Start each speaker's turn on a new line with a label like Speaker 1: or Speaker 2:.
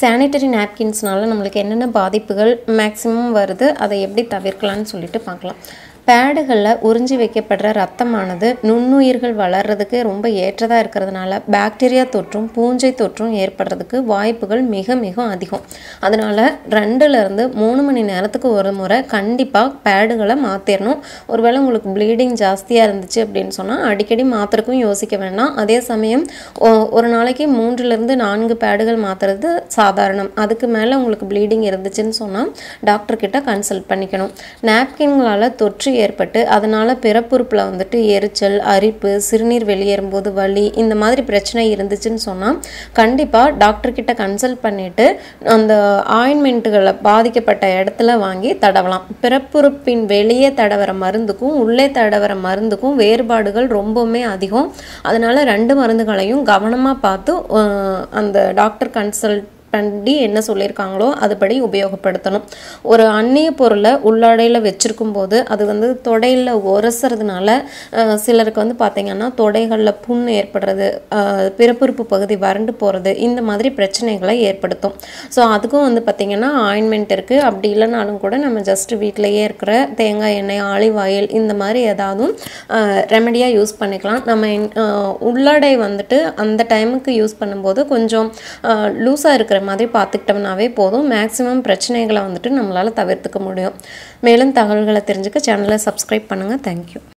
Speaker 1: Sanitary நாப்கின்ஸ்னால நம்மளுக்கு என்னென்ன பாதிப்புகள் மேக்ஸிமம் வருது அதை எப்படி தவிர்க்கலாம்னு சொல்லிட்டு பார்க்கலாம். பேடுகளில் உறிஞ்சி வைக்கப்படுற ரத்தமானது நுண்ணுயிர்கள் வளர்கிறதுக்கு ரொம்ப ஏற்றதாக இருக்கிறதுனால பாக்டீரியா தொற்றும் பூஞ்சை தொற்றும் ஏற்படுறதுக்கு வாய்ப்புகள் மிக மிக அதிகம். அதனால் ரெண்டுலேருந்து மூணு மணி நேரத்துக்கு ஒரு முறை கண்டிப்பாக பேடுகளை மாற்றிடணும் ஒருவேளை உங்களுக்கு ப்ளீடிங் ஜாஸ்தியாக இருந்துச்சு அப்படின்னு சொன்னால் அடிக்கடி மாத்திரக்கும் யோசிக்க வேண்டாம். அதே சமயம் ஒ- ஒரு நாளைக்கு மூன்றுலேருந்து நான்கு பேடுகள் மாற்றுறது சாதாரணம். அதுக்கு மேலே உங்களுக்கு ப்ளீடிங் இருந்துச்சுன்னு சொன்னால் டாக்டர்கிட்ட கன்சல்ட் பண்ணிக்கணும். நாப்கின்களால் தொற்று ஏற்பட்டு அதனால் பிறப்புறுப்பில் வந்துட்டு எரிச்சல் அரிப்பு சிறுநீர் வெளியேறும்போது வலி இந்த மாதிரி பிரச்சனை இருந்துச்சுன்னு சொன்னால் கண்டிப்பாக டாக்டர்கிட்ட கன்சல்ட் பண்ணிவிட்டு அந்த ஆயின்மெண்ட்டுகளை பாதிக்கப்பட்ட இடத்துல வாங்கி தடவலாம். பிறப்புறுப்பின் வெளியே தடவர மருந்துக்கும் உள்ளே தடவர மருந்துக்கும் வேறுபாடுகள் ரொம்பவுமே அதிகம். அதனால் ரெண்டு மருந்துகளையும் கவனமாக பார்த்து அந்த டாக்டர் கன்சல்ட் பண்ணி என்ன சொல்லியிருக்காங்களோ அதுபடி உபயோகப்படுத்தணும். ஒரு அந்நிய பொருளை உள்ளாடையில் வச்சுருக்கும் போது அது வந்து தொடையில் உரசுறதுனால சிலருக்கு வந்து பார்த்திங்கன்னா தொடைகளில் புண் ஏற்படுறது பிறப்புறுப்பு பகுதி வறண்டு போகிறது இந்த மாதிரி பிரச்சனைகளை ஏற்படுத்தும். ஸோ அதுக்கும் வந்து பார்த்திங்கன்னா ஆயின்மெண்ட் இருக்குது அப்படி இல்லைனாலும் கூட நம்ம ஜஸ்ட் வீட்டிலையே இருக்கிற தேங்காய் எண்ணெய் ஆலிவ் ஆயில் இந்த மாதிரி ஏதாவது ரெமடியாக யூஸ் பண்ணிக்கலாம். நம்ம உள்ளாடை வந்துட்டு அந்த டைமுக்கு யூஸ் பண்ணும்போது கொஞ்சம் லூஸாக இருக்கிற மாதிரி பார்த்துக்கிட்டோம்னாவே போதும். மேக்ஸிமம் பிரச்சனைகளை வந்துட்டு நம்மளால் தவிர்த்துக்க முடியும். மேலும் தகவல்களை தெரிஞ்சுக்க சேனலை சப்ஸ்கிரைப் பண்ணுங்கள் தேங்க்யூ